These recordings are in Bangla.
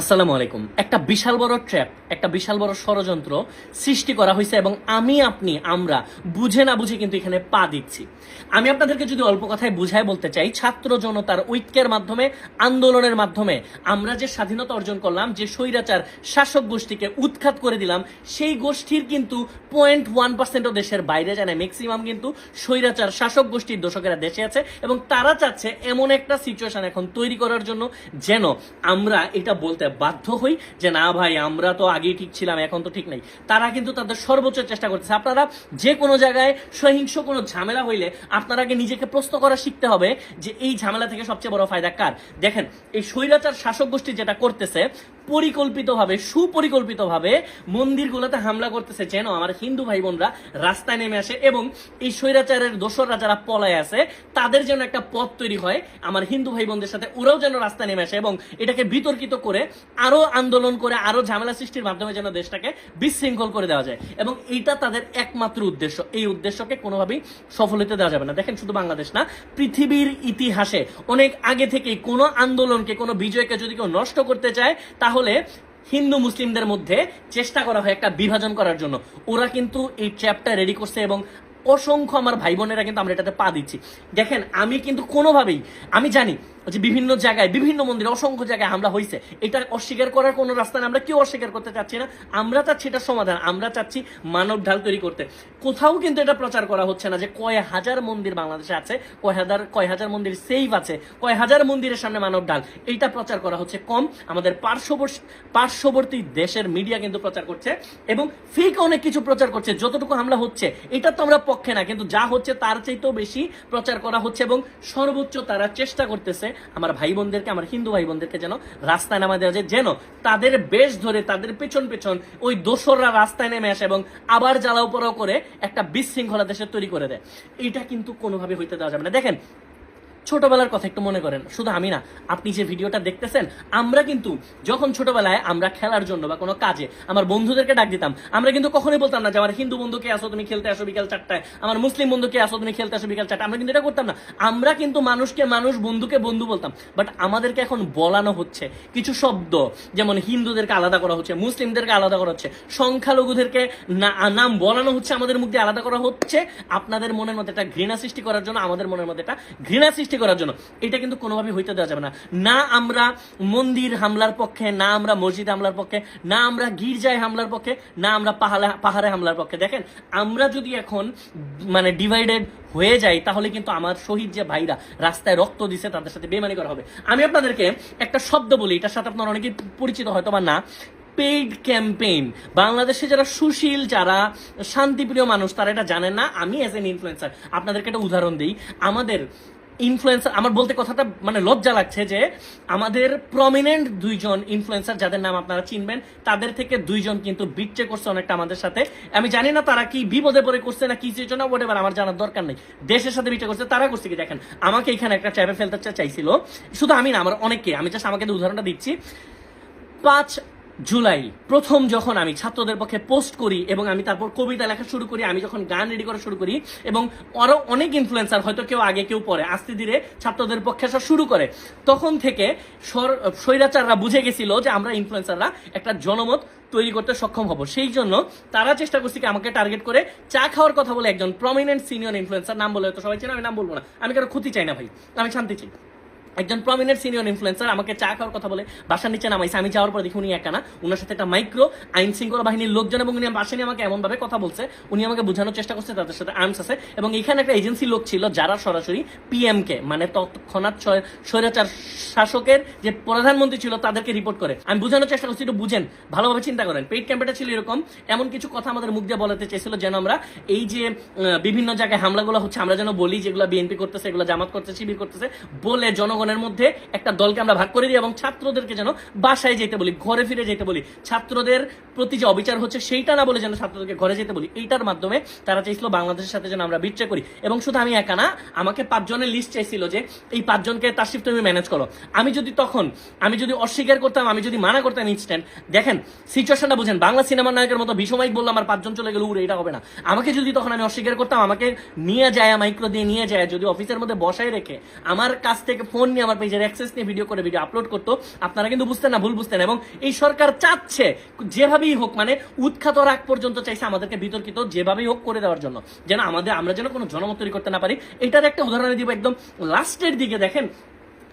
আসসালামু আলাইকুম। একটা বিশাল বড় ট্র্যাপ, একটা বিশাল বড় ষড়যন্ত্র সৃষ্টি করা হয়েছে এবং আমি, আপনি, আমরা বুঝে না বুঝে কিন্তু এখানে পা দিচ্ছি। আমি আপনাদেরকে যদি অল্প কথায় বুঝায় বলতে চাই, ছাত্র জনতার ঐক্যের মাধ্যমে, আন্দোলনের মাধ্যমে আমরা যে স্বাধীনতা অর্জন করলাম, যে স্বৈরাচার শাসক গোষ্ঠীকে উৎখাত করে দিলাম, সেই গোষ্ঠীর কিন্তু পয়েন্ট ওয়ান পার্সেন্টও দেশের বাইরে জানে ম্যাক্সিমাম কিন্তু স্বৈরাচার শাসক গোষ্ঠীর দোষকেরা দেশে আছে এবং তারা চাচ্ছে এমন একটা সিচুয়েশন এখন তৈরি করার জন্য যেন আমরা এটা বলতে বাধ্য হই যে, না ভাই, আমরা তো আগেই ঠিক ছিলাম, এখন তো ঠিক নাই। তারা কিন্তু তাদের সর্বোচ্চ চেষ্টা করতেছে। আপনারা যে কোনো জায়গায় সহিংস কোনো ঝামেলা হইলে আপনারা আগে নিজেকে প্রশ্ন করা শিখতে হবে যে, এই ঝামেলা থেকে সবচেয়ে বড় ফায়দা কার? দেখেন, এই স্বৈরাচার শাসক গোষ্ঠী যেটা করতেছে পরিকল্পিতভাবে সুপরিকল্পিতভাবে মন্দিরগুলোতে হামলা করতেছে। যেন আমার হিন্দু ভাই বোনরা রাস্তায় নেমে আসে এবং এই স্বৈরাচারের দোসররা যারা পলায় আছে, তাদের যেন একটা পথ তৈরি হয়। আমার হিন্দু ভাই বোনদের সাথে ওরাও যেন রাস্তায় নেমে আসে এবং এটাকে বিতর্কিত করে আরও আন্দোলন করে, আরও ঝামেলা সৃষ্টির মাধ্যমে যেন দেশটাকে বিশৃঙ্খল করে দেওয়া যায়। এবং এইটা তাদের একমাত্র উদ্দেশ্য। এই উদ্দেশ্যকে কোনোভাবেই সফল হতে দেওয়া যাবে না। দেখেন, শুধু বাংলাদেশ না, পৃথিবীর ইতিহাসে অনেক আগে থেকেই কোনো আন্দোলনকে, কোনো বিজয়কে যদি কেউ নষ্ট করতে চায়, তাহলে হিন্দু মুসলিমদের মধ্যে চেষ্টা করা হয় একটা বিভাজন করার জন্য। ওরা কিন্তু এই ট্র্যাপটা রেডি করছে এবং অসংখ্য আমার ভাই বোনেরা কিন্তু আমরা এটাতে পা দিচ্ছি। দেখেন, আমি কিন্তু কোনোভাবেই, আমি জানি যে বিভিন্ন জায়গায়, বিভিন্ন মন্দিরে অসংখ্য জায়গায় হামলা হয়েছে এটা অস্বীকার করার কোনো রাস্তা নেই। আমরা কেউ অস্বীকার করতে চাচ্ছি না। আমরা চাচ্ছি এটা সমাধান। আমরা চাচ্ছি মানব ঢাল তৈরি করতে। কোথাও কিন্তু এটা প্রচার করা হচ্ছে না যে কয় হাজার মন্দির বাংলাদেশে আছে, কয় হাজার কয় হাজার মন্দির সেফ আছে, কয় হাজার মন্দিরের সামনে মানব ঢাল। এইটা প্রচার করা হচ্ছে কম। আমাদের পার্শ্ববর্তী পার্শ্ববর্তী দেশের মিডিয়া কিন্তু প্রচার করছে এবং ফেক অনেক কিছু প্রচার করছে। যতটুকু হামলা হচ্ছে, এটা তো আমরা পক্ষে না। কিন্তু যা হচ্ছে তার চাইতেও বেশি প্রচার করা হচ্ছে এবং সর্বোচ্চ তারা চেষ্টা করতেছে আমার ভাই বোনদেরকে আমার হিন্দু ভাই বোনদেরকে যেন রাস্তায় নামা দেওয়া যায়। যেন তাদের বেশ ধরে তাদের পেছন পেছন ওই দোসররা রাস্তায় নেমে আসে এবং আবার জ্বালাও পোড়াও করে একটা বিশৃঙ্খলা দেশের তৈরি করে দেয়। এটা কিন্তু কোনোভাবে হইতে দেওয়া যাবে না। দেখেন ছোটবেলার কথা একটু মনে করেন। শুধু আমি না, আপনি যে ভিডিওটা দেখতেছেন, আমরা কিন্তু যখন ছোটবেলায় আমরা খেলার জন্য বা কোনো কাজে আমার বন্ধুদেরকে ডাক দিতাম, আমরা কিন্তু কখনোই বলতাম না যে, আমার হিন্দু বন্ধুকে আসো তুমি খেলতে আসো বিকাল চারটায়? আমার মুসলিম বন্ধুকে আসো তুমি খেলতে আসো বিকাল চারটায়? আমরা কিন্তু এটা করতাম না। আমরা কিন্তু মানুষকে মানুষ, বন্ধুকে বন্ধু বলতাম। বাট আমাদেরকে এখন বলানো হচ্ছে কিছু শব্দ, যেমন হিন্দুদেরকে আলাদা করা হচ্ছে, মুসলিমদেরকে আলাদা করা হচ্ছে, সংখ্যালঘুদেরকে নাম বলানো হচ্ছে, আমাদের মুখ দিয়ে আলাদা করা হচ্ছে। আপনাদের মনের মধ্যে একটা ঘৃণা সৃষ্টি করার জন্য, আমাদের মনের মধ্যে একটা ঘৃণা সৃষ্টি করার জন্য। এটা কিন্তু কোনোভাবে হইতে দেওয়া যাবে না। না আমরা মন্দির হামলার পক্ষে, না আমরা মসজিদ হামলার পক্ষে, না আমরা গির্জায় হামলার পক্ষে, না আমরা পাহাড়ে পাহাড়ে হামলার পক্ষে। দেখেন, আমরা যদি এখন মানে ডিভাইডেড হয়ে যাই, তাহলে কিন্তু আমার শহীদ যে ভাইরা রাস্তায় রক্ত দিছে, তাদের সাথে বেমানি করা হবে। আমি আপনাদেরকে একটা শব্দ বলি, এটার সাথে আপনারা অনেকেই পরিচিত হয়তো বা না। Paid campaign. বাংলাদেশে যারা সুশীল, যারা শান্তিপ্রিয় মানুষ, তারা এটা জানেন না। আমি অ্যাজ এন ইনফ্লুয়েন্সার আপনাদেরকে একটা উদাহরণ দিই। আমাদের ইনফ্লুয়েন্সার আমার বলতে কথাটা মানে লজ্জা লাগছে যে আমাদের প্রমিনেন্ট দুইজন ইনফ্লুয়েন্সার যাদের নাম আপনারা চিনবেন, তাদের থেকে দুইজন কিন্তু বিচ্ছে করছে অনেকটা আমাদের সাথে। আমি জানি না তারা কি বিপদে পড়ে করছে না কি জন্য ওটা আমার জানার দরকার নেই। দেশের সাথে বিচ্ছে করছে, তারা করছে কি? দেখেন, আমাকে এখানে একটা চ্যাপে ফেলতে চাইছিল। শুধু আমি না, আমার অনেকে আমি জাস্ট আমাকে উদাহরণটা দিচ্ছি। পাঁচ জুলাই, প্রথম যখন আমি ছাত্রদের পক্ষে পোস্ট করি এবং আমি তারপর কবিতা লেখা শুরু করি, আমি যখন গান রেডি করা শুরু করি এবং আরও অনেক ইনফ্লুয়েন্সার হয়তো কেউ আগে কেউ পরে, আস্তে ধীরে ছাত্রদের পক্ষে আসা শুরু করে, তখন থেকে স্বৈরাচাররা বুঝে গেছিল যে আমরা ইনফ্লুয়েন্সাররা একটা জনমত তৈরি করতে সক্ষম হব। সেই জন্য তারা চেষ্টা করছে কি আমাকে টার্গেট করে চা খাওয়ার কথা বলে একজন প্রমিনেন্ট সিনিয়র ইনফ্লুয়েন্সার নাম বলে হয়তো সবাই চেনে, আমি নাম বলব না। আমি কারও ক্ষতি চাই না ভাই, আমি শান্তি চাই। একজন প্রমিনেন্ট সিনিয়র ইনফ্লুয়েন্সার আমাকে চা খাওয়ার কথা বলে, বাসার নিচে নামাইছে, আমি যাওয়ার পর দেখি উনি একা না। ওনার সাথে একটা মাইক্রো আইন শৃঙ্খলা বাহিনীর লোকজন এবং উনি বাসা নিয়ে আমাকে এমন ভাবে কথা বলছে, উনি আমাকে বোঝানোর চেষ্টা করছে, তাদের সাথে আর্মস আছে এবং এখানে একটা এজেন্সি লোক ছিল যারা সরাসরি পিএম কে মানে তৎক্ষণাৎ স্বৈরাচার শাসকের যে প্রধানমন্ত্রী ছিল তাদেরকে রিপোর্ট করে। আমি বোঝানোর চেষ্টা করছি, একটু বুঝেন, ভালোভাবে চিন্তা করেন। পেইড ক্যাম্পেটা ছিল এরকম, এমন কিছু কথা আমাদের মুখ দিয়ে বলাতে চেয়েছিল যেন আমরা এই যে বিভিন্ন জায়গায় হামলাগুলো হচ্ছে, আমরা যেন বলি যেগুলো বিএনপি করতেছে, এগুলো জামাত করতেছে, শিবির করতেছে, বলে জনগণের মধ্যে একটা দলকে আমরা ভাগ করে দিই এবং ছাত্রদেরকে যেন বাসায় যেতে বলি, ঘরে ফিরে যেতে বলি। ছাত্রদের প্রতি যে অবিচার হচ্ছে সেইটা না বলে যেন ছাত্রদেরকে ঘরে যেতে বলি। এইটার মাধ্যমে তারা চাইছিল বাংলাদেশের সাথে যেন আমরা বিট্রে করি। এবং শুধু আমি একা না, আমাকে পাঁচজনের লিস্ট চাইছিল যে এই পাঁচজনকে তার শিফট তুমি ম্যানেজ করো। আমি যদি তখন, আমি যদি অস্বীকার করতাম, আমি যদি মানা করতাম ইনস্ট্যান্ট দেখেন সিচুয়েশনটা বুঝেন, বাংলা সিনেমার নায়কের মতো ভীষমাইক বললাম আমার পাঁচজন চলে গেল উড়ে, এটা হবে না। আমাকে যদি তখন আমি অস্বীকার করতাম, আমাকে নিয়ে যায় মাইক্রো দিয়ে নিয়ে যায়, যদি অফিসের মধ্যে বসায় রেখে, আমার কাছ থেকে ফোন নিয়ে আমার পেজের অ্যাক্সেস নিয়ে ভিডিও করে ভিডিও আপলোড করতো। আপনারা কিন্তু বুঝতেন না, ভুল বুঝতেন। এবং এই সরকার চাচ্ছে যেভাবেই হোক মানে উৎখাত রাগ পর্যন্ত চাইছে আমাদেরকে বিতর্কিত, যেভাবেই হোক করে দেওয়ার জন্য। যেন আমাদের, আমরা যেন কোনো জনমত তৈরি করতে না পারি। এটার একটা উদাহরণ দিব একদম লাস্টের দিকে, দেখেন।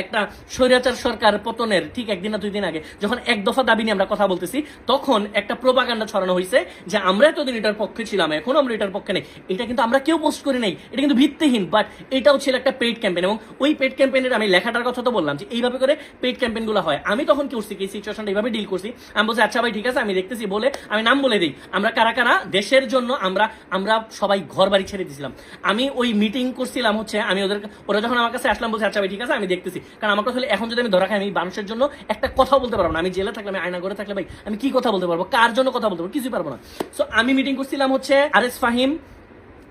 একটা স্বৈরাচার সরকার পতনের ঠিক একদিন না দুই দিন আগে, যখন এক দফা দাবি নিয়ে আমরা কথা বলতেছি, তখন একটা প্রোপাগান্ডা ছড়ানো হয়েছে যে আমরা এতদিন এটার পক্ষে ছিলাম, এখন আমরা এটার পক্ষে নেই। এটা কিন্তু আমরা কেউ পোস্ট করি নাই, এটা কিন্তু ভিত্তিহীন বাট এটাও ছিল একটা পেইড ক্যাম্পেইন এবং ওই পেইড ক্যাম্পেইনের আমি লেখাটার কথা তো বললাম যে এইভাবে করে পেইড ক্যাম্পেইনগুলো হয়। আমি তখন কি করছি, কি সিচুয়েশনটা এইভাবে ডিল করছি? আমি বলছি আচ্ছা ভাই, ঠিক আছে, আমি দেখতেছি, বলে আমি নাম বলে দিই। আমরা কারা কারা? দেশের জন্য আমরা আমরা সবাই ঘর বাড়ি ছেড়ে দিয়েছিলাম আমি ওই মিটিং করছিলাম হচ্ছে, আমি ওদের, ওরা যখন আমার কাছে আসলাম, বলছে আচ্ছা ভাই, ঠিক আছে, আমি দেখতেছি। কারণ আমার হলে এখন যদি আমি ধরা খাই, আমি মানুষের জন্য একটা কথা বলতে পারব না। আমি জেলে থাকলে, আমি আয়না করে থাকলে, ভাই, আমি কি কথা বলতে পারব? কার জন্য কথা বলতে পারব? কিছুই পারব না। সো আমি মিটিং করছিলাম হচ্ছে আর এস ফাহিম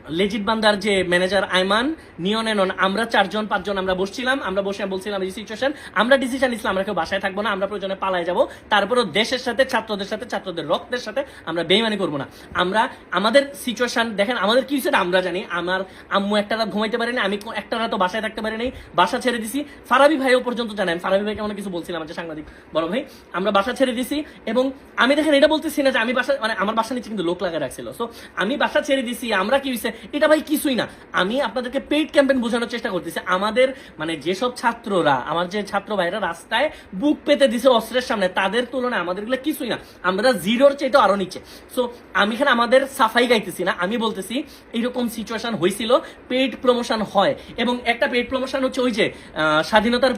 লেজিট বান্দার যে ম্যানেজার আইমান, নিয়ন এনন, আমরা চারজন, পাঁচজন আমরা বসছিলাম, আমরা বসে বলছিলাম এই সিচুয়েশন আমরা ডিসিশন নিছিলাম, আমরা কেউ বাসায় থাকব না, আমরা প্রয়োজনে পালায় যাব। তারপরেও দেশের সাথে, ছাত্রদের সাথে, ছাত্রদের রক্তের সাথে আমরা বেইমানি করব না। আমরা, আমাদের সিচুয়েশন দেখেন, আমাদের কি সেটা আমরা জানি, আমার আম্মু একটা রাত ঘুমাইতে পারিনি, আমি একটা রাত বাসায় থাকতে পারিনি বাসা ছেড়ে দিছি। ফারাবি ভাইও পর্যন্ত জানেন, ফারাবি ভাইকে অনেক কিছু বলছিলাম যে সাংবাদিক, বড় ভাই, আমরা বাসা ছেড়ে দিছি এবং আমি দেখেন এটা বলতেছি না যে আমি বাসা মানে আমার বাসা নিচে কিন্তু লোক লাগা রাখছিল। সো আমি বাসা ছেড়ে দিছি, আমরা কি হয়েছে? এটা ভাই কিছুই না। আমি আপনাদেরকে পেইড ক্যাম্পেইন বোঝানোর চেষ্টা করতেছি। আমাদের মানে যেসব ছাত্ররা, আমার যে ছাত্র ভাইরা রাস্তায় বুক পেতে দিছে অস্ত্রের সামনে, তাদের তুলনায় আমাদেরগুলো কিছুই না। আমরা জিরোর চাইতে আরও নিচে। সো আমি এখানে আমাদের সাফাই গাইতেছি না। আমি বলতেছি, এইরকম সিচুয়েশন হয়েছিল পেইড প্রমোশন হয়। এবং একটা পেইড প্রমোশন হচ্ছে ওই যে স্বাধীনতার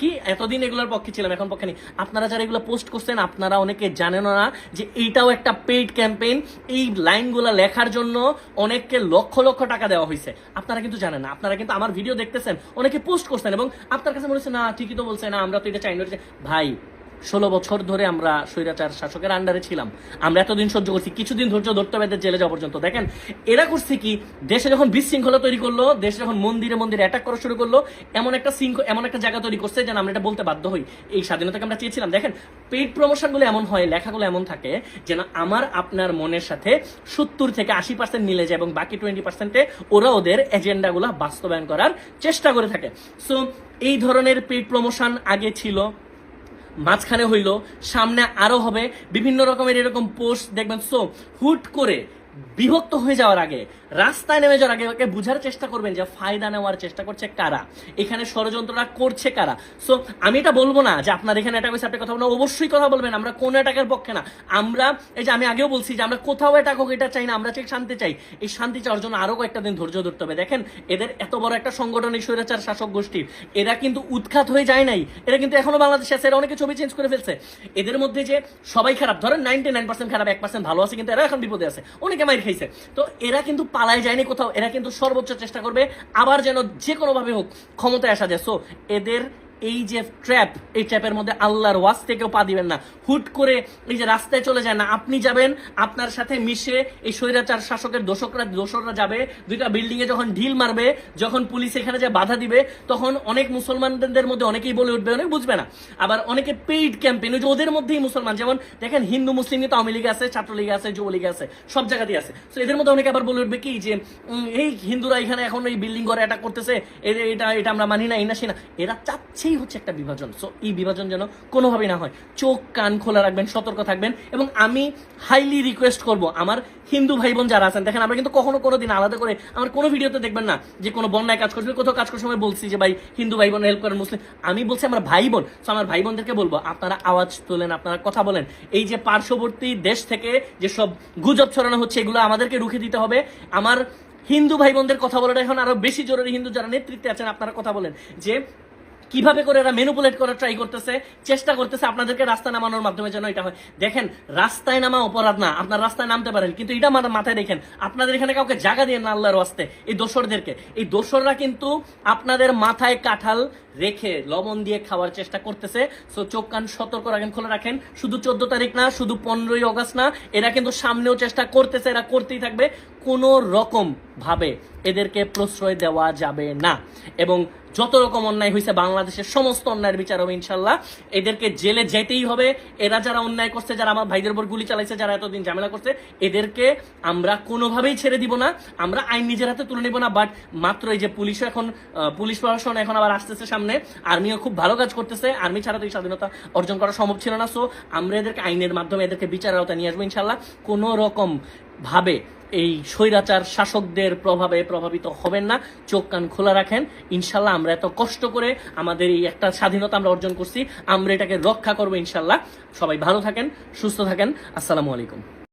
কি? এতদিন এগুলোর পক্ষে ছিলাম, এখন পক্ষে নেই। আপনারা যারা এগুলো পোস্ট করছেন, আপনারা অনেকে জানেন না যে এইটাও একটা পেইড ক্যাম্পেইন এই লাইনগুলো লেখার জন্য অনেককে লক্ষ লক্ষ টাকা দেওয়া হয়েছে আপনারা কিন্তু জানেন না। আপনারা কিন্তু আমার ভিডিও দেখতেছেন, অনেকে পোস্ট করছেন এবং আপনার কাছে মনে হচ্ছে, না, ঠিকই তো বলছে, না, আমরা তো এটা চাই না ভাই ষোলো বছর ধরে আমরা স্বৈরাচার শাসকের আন্ডারে ছিলাম। আমরা এতদিন সহ্য করছি, কিছুদিন ধৈর্য ধরতে হবে জেলে যাওয়া পর্যন্ত। দেখেন, এরা করছে কি, দেশে যখন বিশৃঙ্খলা তৈরি করল, দেশে যখন মন্দিরে মন্দিরে অ্যাটাক করা শুরু করল, এমন একটা শৃঙ্খ, এমন একটা জায়গা তৈরি করছে যেন আমরা এটা বলতে বাধ্য হই। এই স্বাধীনতাকে আমরা চেয়েছিলাম। দেখেন পেইড প্রমোশনগুলো এমন হয়, লেখাগুলো এমন থাকে যেন আমার, আপনার মনের সাথে সত্তর থেকে আশি পার্সেন্ট মিলে যায় এবং বাকি টোয়েন্টি পার্সেন্টে ওরা ওদের এজেন্ডাগুলো বাস্তবায়ন করার চেষ্টা করে থাকে। সো এই ধরনের পেইড প্রমোশন আগে ছিল। মাঝখানে হইল সামনে আরও হবে বিভিন্ন রকমের এরকম পোস্ট দেখবেন। সো হুট করে বিভক্ত হয়ে যাওয়ার আগে, রাস্তায় নেমে যাওয়ার আগে ওকে বুঝার চেষ্টা করবেন যে ফায়দা নেওয়ার চেষ্টা করছে কারা? এখানে ষড়যন্ত্রটা করছে কারা? সো আমি এটা বলব না যে আপনার এখানে অ্যাটাক হয়েছে, আপনি কথা বলবেন অবশ্যই কথা বলবেন, আমরা কোন অ্যাটাকের পক্ষে না। আমরা, এই যে আমি আগেও বলছি যে আমরা কোথাও অ্যাটাক হোক, এটা চাই না, আমরা চাই শান্তি চাই। এই শান্তি চাওয়ার জন্য আরও কয়েকটা দিন ধৈর্য ধরতে হবে। দেখেন, এদের এত বড় একটা সংগঠন এই স্বৈরাচার শাসক গোষ্ঠী, এরা কিন্তু উৎখাত হয়ে যায় নাই। এরা কিন্তু এখনও বাংলাদেশে আছে, এরা অনেকে ছবি চেঞ্জ করে ফেলছে। এদের মধ্যে যে সবাই খারাপ, ধরেন নাইনটি নাইন পার্সেন্ট খারাপ, এক পার্সেন্ট ভালো আছে, কিন্তু এরা এখন বিপদে আছে। অনেকে মাইর খাইছে। তো এরা কিন্তু পালায় যায়নি কোথাও, এরা কিন্তু সর্বোচ্চ চেষ্টা করবে, আবার যেন যে কোনোভাবে হোক ক্ষমতায় আসা যায়। সো এদের এই যে ট্র্যাপ এই ট্র্যাপের মধ্যে আল্লাহর ওয়াজ থেকেও পা দিবেন না। হুট করে এই যে রাস্তায় চলে যায় না, আপনি যাবেন, আপনার সাথে মিশে এই স্বৈরাচার শাসকের দোষকরা দোষকরা যাবে। দুইটা বিল্ডিং এ যখন ঢিল মারবে, যখন পুলিশ এখানে যে বাধা দিবে, তখন অনেক মুসলমানদের মধ্যে অনেকেই বলে উঠবে, অনেক বুঝবে না। আবার অনেকে পেইড ক্যাম্পেইন ওই যে ওদের মধ্যেই মুসলমান, যেমন দেখেন হিন্দু, মুসলিম কিন্তু আওয়ামী লীগ আছে, ছাত্রলীগ আছে, যুবলীগ আছে, সব জায়গাতেই আছে। তো এদের মধ্যে অনেকে আবার বলে উঠবে কি যে এই হিন্দুরা এখানে এখন এই বিল্ডিং ঘরে অ্যাটাক করতেছে এটা এটা আমরা মানি না, এই না সে না। এরা চাচ্ছেই হচ্ছে একটা বিভাজন। সো এই বিভাজন যেন কোনোভাবেই না হয়। চোখ, কান খোলা রাখবেন, সতর্ক থাকবেন এবং আমি হাইলি রিকোয়েস্ট করব আমার হিন্দু ভাই বোন যারা আছেন, দেখেন আমরা কিন্তু কখনো কোনো দিন আলাদা করে আমার কোনো ভিডিওতে দেখবেন না যে কোনো বন্যায় কাজ করছে কোথাও কাজ করার সময় বলছি যে, ভাই, হিন্দু ভাই বোন হেল্প করেন, মুসলিম আমি বলছি আমার ভাই বোন তো আমার ভাই বোনদেরকে বলব, আপনারা আওয়াজ তোলেন, আপনারা কথা বলেন। এই যে পার্শ্ববর্তী দেশ থেকে যেসব গুজব ছড়ানো হচ্ছে, এগুলো আমাদেরকে রুখে দিতে হবে। আমার হিন্দু ভাই বোনদের কথা বলাটা এখন আরও বেশি জরুরি। হিন্দু যারা নেতৃত্বে আছেন, আপনারা কথা বলেন যে কীভাবে করে এরা মেনুপুলেট করার ট্রাই করতেছে, চেষ্টা করতেছে আপনাদেরকে রাস্তা নামানোর মাধ্যমে যেন এটা হয়। দেখেন, রাস্তায় নামা অপরাধ না, আপনার রাস্তায় নামতে পারেন, কিন্তু এটা মাথা- মাথায় দেখেন আপনাদের এখানে কাউকে জায়গা দিয়ে না আল্লাহর ওয়াস্তে, এই দোসরদেরকে। এই দোসররা কিন্তু আপনাদের মাথায় কাঁঠাল রেখে লবণ দিয়ে খাওয়ার চেষ্টা করতেছে। সো চোখ কান সতর্ক রাখেন, খোলা রাখেন। শুধু চোদ্দ তারিখ না, শুধু পনেরোই অগস্ট না, এরা কিন্তু সামনেও চেষ্টা করতেছে, এরা করতেই থাকবে। কোনো রকম ভাবে এদেরকে প্রশ্রয় দেওয়া যাবে না। এবং যত রকম অন্যায় হয়েছে বাংলাদেশের সমস্ত অন্যায়ের বিচার হবে ইনশাল্লাহ এদেরকে জেলে যেতেই হবে। এরা যারা অন্যায় করছে, যারা আমার ভাইদের উপর গুলি চালাইছে, যারা এতদিন ঝামেলা করছে, এদেরকে আমরা কোনোভাবেই ছেড়ে দিব না। আমরা আইন নিজের হাতে তুলে নিব না বাট মাত্র এই যে পুলিশও এখন পুলিশ প্রশাসন এখন আবার আসতেছে সামনে। আর্মিও খুব ভালো কাজ করতেছে। আর্মি ছাড়া তো এই স্বাধীনতা অর্জন করা সম্ভব ছিল না। সো আমরা এদেরকে আইনের মাধ্যমে এদেরকে বিচারের আওতায় নিয়ে আসব ইনশাল্লাহ কোনো রকম ভাবে এই স্বৈরাচার শাসকদের প্রভাবে প্রভাবিত হবেন না। চোখ কান খোলা রাখেন। ইনশাল্লাহ আমরা এত কষ্ট করে আমাদের এই একটা স্বাধীনতা আমরা অর্জন করছি, আমরা এটাকে রক্ষা করব ইনশাল্লাহ। সবাই ভালো থাকেন, সুস্থ থাকেন। আসসালামু আলাইকুম।